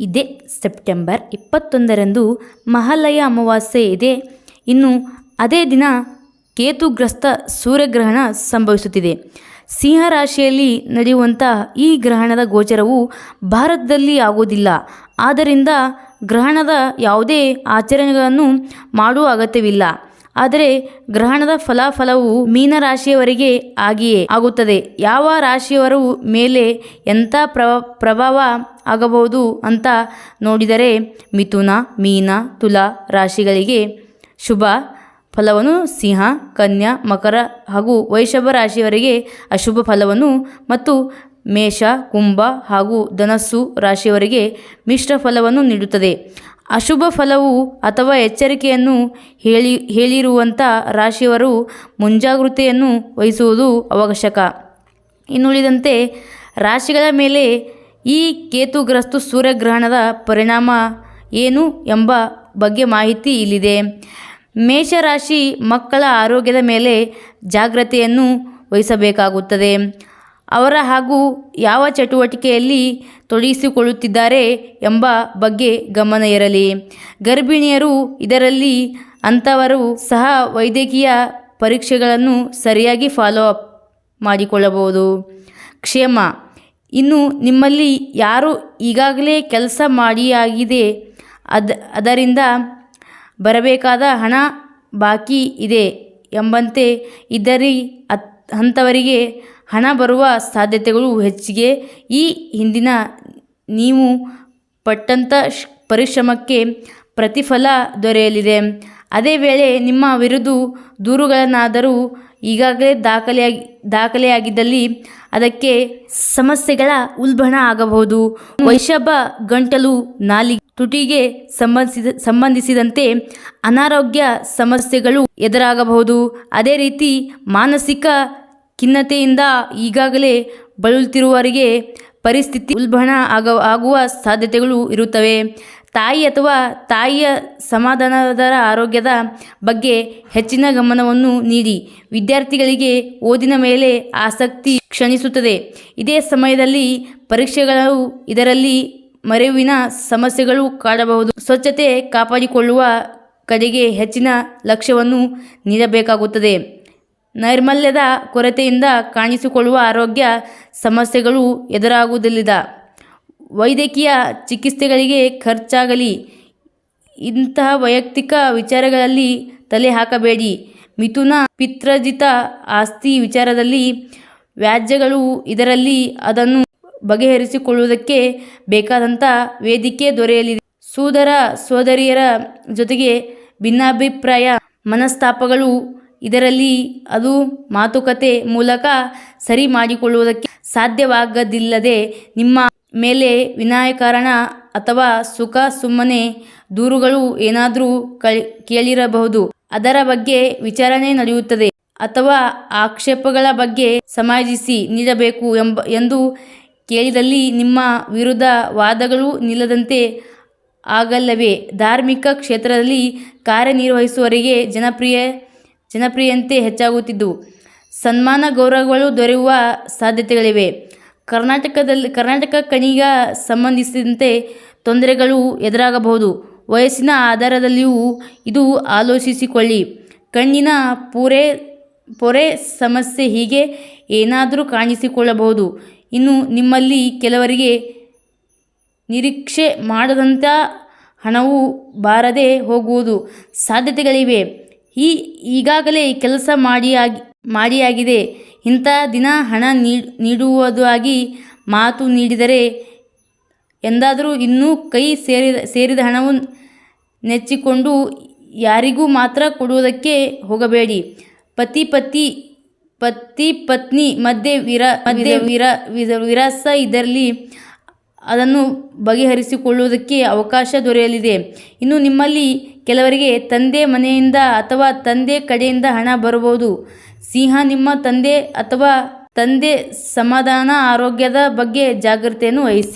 ಇದೇ. ಸೆಪ್ಟೆಂಬರ್ ಇಪ್ಪತ್ತೊಂದರಂದು ಮಹಾಲಯ ಅಮಾವಾಸ್ಯೆ ಇದೆ. ಇನ್ನು ಅದೇ ದಿನ ಕೇತುಗ್ರಸ್ತ ಸೂರ್ಯಗ್ರಹಣ ಸಂಭವಿಸುತ್ತಿದೆ. ಸಿಂಹ ರಾಶಿಯಲ್ಲಿ ನಡೆಯುವಂಥ ಈ ಗ್ರಹಣದ ಗೋಚರವು ಭಾರತದಲ್ಲಿ ಆಗುವುದಿಲ್ಲ. ಆದ್ದರಿಂದ ಗ್ರಹಣದ ಯಾವುದೇ ಆಚರಣೆಗಳನ್ನು ಮಾಡುವ ಅಗತ್ಯವಿಲ್ಲ. ಆದರೆ ಗ್ರಹಣದ ಫಲಾಫಲವು ಮೀನರಾಶಿಯವರಿಗೆ ಆಗಿಯೇ ಆಗುತ್ತದೆ. ಯಾವ ರಾಶಿಯವರು ಮೇಲೆ ಎಂಥ ಪ್ರಭ, ಪ್ರಭಾವ ಆಗಬಹುದು ಅಂತ ನೋಡಿದರೆ ಮಿಥುನ, ಮೀನ, ತುಲಾ ರಾಶಿಗಳಿಗೆ ಶುಭ ಫಲವನ್ನು ಸಿಂಹ, ಕನ್ಯಾ, ಮಕರ ಹಾಗೂ ವೈಷಭ ರಾಶಿಯವರಿಗೆ ಅಶುಭ ಫಲವನ್ನು ಮತ್ತು ಮೇಷ, ಕುಂಭ ಹಾಗೂ ಧನಸ್ಸು ರಾಶಿಯವರಿಗೆ ಮಿಶ್ರ ಫಲವನ್ನು ನೀಡುತ್ತದೆ. ಅಶುಭ ಫಲವು ಅಥವಾ ಎಚ್ಚರಿಕೆಯನ್ನು ಹೇಳಿ ಹೇಳಿರುವಂಥ ರಾಶಿಯವರು ಮುಂಜಾಗ್ರತೆಯನ್ನು ವಹಿಸುವುದು ಅವಶ್ಯಕ. ಇನ್ನುಳಿದಂತೆ ರಾಶಿಗಳ ಮೇಲೆ ಈ ಕೇತುಗ್ರಸ್ತು ಸೂರ್ಯಗ್ರಹಣದ ಪರಿಣಾಮ ಏನು ಎಂಬ ಬಗ್ಗೆ ಮಾಹಿತಿ ಇಲ್ಲಿದೆ. ಮೇಷರಾಶಿ ಮಕ್ಕಳ ಆರೋಗ್ಯದ ಮೇಲೆ ಜಾಗ್ರತೆಯನ್ನು ವಹಿಸಬೇಕಾಗುತ್ತದೆ. ಅವರ ಹಾಗೂ ಯಾವ ಚಟುವಟಿಕೆಯಲ್ಲಿ ತೊಡಗಿಸಿಕೊಳ್ಳುತ್ತಿದ್ದಾರೆ ಎಂಬ ಬಗ್ಗೆ ಗಮನ ಇರಲಿ. ಗರ್ಭಿಣಿಯರು ಇದರಲ್ಲಿ ಅಂಥವರು ಸಹ ವೈದ್ಯಕೀಯ ಪರೀಕ್ಷೆಗಳನ್ನು ಸರಿಯಾಗಿ ಫಾಲೋ ಅಪ್ ಮಾಡಿಕೊಳ್ಳಬಹುದು. ಕ್ಷೇಮ. ಇನ್ನು ನಿಮ್ಮಲ್ಲಿ ಯಾರು ಈಗಾಗಲೇ ಕೆಲಸ ಮಾಡಿಯಾಗಿದೆ, ಅದ, ಅದರಿಂದ ಬರಬೇಕಾದ ಹಣ ಬಾಕಿ ಇದೆ ಎಂಬಂತೆ ಇದರಿ ಅಂಥವರಿಗೆ ಹಣ ಬರುವ ಸಾಧ್ಯತೆಗಳು ಹೆಚ್ಚಿಗೆ. ಈ ಹಿಂದಿನ ನೀವು ಪಟ್ಟಂಥ ಪರಿಶ್ರಮಕ್ಕೆ ಪ್ರತಿಫಲ ದೊರೆಯಲಿದೆ. ಅದೇ ವೇಳೆ ನಿಮ್ಮ ವಿರುದ್ಧ ದೂರುಗಳನ್ನಾದರೂ ಈಗಾಗಲೇ ದಾಖಲೆಯಾಗಿ, ದಾಖಲೆಯಾಗಿದ್ದಲ್ಲಿ ಅದಕ್ಕೆ ಸಮಸ್ಯೆಗಳ ಉಲ್ಬಣ ಆಗಬಹುದು. ವೈಷಭ ಗಂಟಲು ನಾಲಿ ತುಟಿಗೆ ಸಂಬಂಧಿಸಿದ ಸಂಬಂಧಿಸಿದಂತೆ ಅನಾರೋಗ್ಯ ಸಮಸ್ಯೆಗಳು ಎದುರಾಗಬಹುದು. ಅದೇ ರೀತಿ ಮಾನಸಿಕ ಖಿನ್ನತೆಯಿಂದ ಈಗಾಗಲೇ ಬಳಲುತ್ತಿರುವವರಿಗೆ ಪರಿಸ್ಥಿತಿ ಉಲ್ಬಣ ಆಗ ಆಗುವ ಸಾಧ್ಯತೆಗಳು ಇರುತ್ತವೆ. ತಾಯಿ ಅಥವಾ ತಾಯಿಯ ಸಮಾಧಾನದರ ಆರೋಗ್ಯದ ಬಗ್ಗೆ ಹೆಚ್ಚಿನ ಗಮನವನ್ನು ನೀಡಿ. ವಿದ್ಯಾರ್ಥಿಗಳಿಗೆ ಓದಿನ ಮೇಲೆ ಆಸಕ್ತಿ ಕ್ಷಣಿಸುತ್ತದೆ. ಇದೇ ಸಮಯದಲ್ಲಿ ಪರೀಕ್ಷೆಗಳು ಇದರಲ್ಲಿ ಮರೆವಿನ ಸಮಸ್ಯೆಗಳು ಕಾಡಬಹುದು. ಸ್ವಚ್ಛತೆ ಕಾಪಾಡಿಕೊಳ್ಳುವ ಕಡೆಗೆ ಹೆಚ್ಚಿನ ಲಕ್ಷ್ಯವನ್ನು ನೀಡಬೇಕಾಗುತ್ತದೆ. ನೈರ್ಮಲ್ಯದ ಕೊರತೆಯಿಂದ ಕಾಣಿಸಿಕೊಳ್ಳುವ ಆರೋಗ್ಯ ಸಮಸ್ಯೆಗಳು ಎದುರಾಗುವುದಿಲ್ಲ ವೈದ್ಯಕೀಯ ಚಿಕಿತ್ಸೆಗಳಿಗೆ ಖರ್ಚಾಗಲಿ. ಇಂತಹ ವೈಯಕ್ತಿಕ ವಿಚಾರಗಳಲ್ಲಿ ತಲೆ ಹಾಕಬೇಡಿ ಮಿಥುನ ಪಿತ್ರಜಿತ ಆಸ್ತಿ ವಿಚಾರದಲ್ಲಿ ವ್ಯಾಜ್ಯಗಳು ಇದರಲ್ಲಿ ಅದನ್ನು ಬಗೆಹರಿಸಿಕೊಳ್ಳುವುದಕ್ಕೆ ಬೇಕಾದಂಥ ವೇದಿಕೆ ದೊರೆಯಲಿದೆ. ಸೋದರ ಸೋದರಿಯರ ಜೊತೆಗೆ ಭಿನ್ನಾಭಿಪ್ರಾಯ ಮನಸ್ತಾಪಗಳು ಇದರಲ್ಲಿ ಅದು ಮಾತುಕತೆ ಮೂಲಕ ಸರಿ ಮಾಡಿಕೊಳ್ಳುವುದಕ್ಕೆ ಸಾಧ್ಯವಾಗದಿಲ್ಲದೆ ನಿಮ್ಮ ಮೇಲೆ ವಿನಾಯಕಾರಣ ಅಥವಾ ಸುಖ ಸುಮ್ಮನೆ ದೂರುಗಳು ಏನಾದರೂ ಕಳ್, ಕೇಳಿರಬಹುದು. ಅದರ ಬಗ್ಗೆ ವಿಚಾರಣೆ ನಡೆಯುತ್ತದೆ. ಅಥವಾ ಆಕ್ಷೇಪಗಳ ಬಗ್ಗೆ ಸಮಾಜಿಸಿ ನೀಡಬೇಕು ಎಂಬ, ಎಂದು ಕೇಳಿದಲ್ಲಿ ನಿಮ್ಮ ವಿರುದ್ಧ ವಾದಗಳು ನಿಲ್ಲದಂತೆ ಆಗಲ್ಲವೇ. ಧಾರ್ಮಿಕ ಕ್ಷೇತ್ರದಲ್ಲಿ ಕಾರ್ಯನಿರ್ವಹಿಸುವವರಿಗೆ ಜನಪ್ರಿಯ ಜನಪ್ರಿಯತೆ ಹೆಚ್ಚಾಗುತ್ತಿದ್ದು. ಸನ್ಮಾನ ಗೌರವಗಳು ದೊರೆಯುವ ಸಾಧ್ಯತೆಗಳಿವೆ. ಕರ್ನಾಟಕದಲ್ಲಿ, ಕರ್ನಾಟಕ ಕಣಿಗ ಸಂಬಂಧಿಸಿದಂತೆ ತೊಂದರೆಗಳು ಎದುರಾಗಬಹುದು. ವಯಸ್ಸಿನ ಆಧಾರದಲ್ಲಿಯೂ ಇದು ಆಲೋಚಿಸಿಕೊಳ್ಳಿ. ಕಣ್ಣಿನ ಪೂರೆ, ಪೊರೆ ಸಮಸ್ಯೆ ಹೀಗೆ ಏನಾದರೂ ಕಾಣಿಸಿಕೊಳ್ಳಬಹುದು. ಇನ್ನು ನಿಮ್ಮಲ್ಲಿ ಕೆಲವರಿಗೆ ನಿರೀಕ್ಷೆ ಮಾಡದಂಥ ಹಣವು ಬಾರದೆ ಹೋಗುವುದು ಸಾಧ್ಯತೆಗಳಿವೆ. ಈ ಈಗಾಗಲೇ ಕೆಲಸ ಮಾಡಿಯಾಗಿ, ಮಾಡಿಯಾಗಿದೆ. ಇಂಥ ದಿನ ಹಣ ನೀಡುವುದಾಗಿ ಮಾತು ನೀಡಿದರೆ ಎಂದಾದರೂ ಇನ್ನೂ ಕೈ ಸೇರಿದ ಸೇರಿದ ಹಣವನ್ನು ನೆಚ್ಚಿಕೊಂಡು ಯಾರಿಗೂ ಮಾತ್ರ ಕೊಡುವುದಕ್ಕೆ ಹೋಗಬೇಡಿ. ಪತಿ ಪತಿ ಪತಿ, ಪತ್ನಿ ಮಧ್ಯೆ ವಿರ ಮಧ್ಯೆ ವಿರ ವಿರಸ ಇದರಲ್ಲಿ ಅದನ್ನು ಬಗೆಹರಿಸಿಕೊಳ್ಳುವುದಕ್ಕೆ ಅವಕಾಶ ದೊರೆಯಲಿದೆ. ಇನ್ನು ನಿಮ್ಮಲ್ಲಿ ಕೆಲವರಿಗೆ ತಂದೆ ಮನೆಯಿಂದ ಅಥವಾ ತಂದೆ ಕಡೆಯಿಂದ ಹಣ ಬರಬಹುದು. ಸಿಂಹ, ನಿಮ್ಮ ತಂದೆ ಅಥವಾ ತಂದೆ ಸಮಾಧಾನ, ಆರೋಗ್ಯದ ಬಗ್ಗೆ ಜಾಗ್ರತೆಯನ್ನು ವಹಿಸಿ.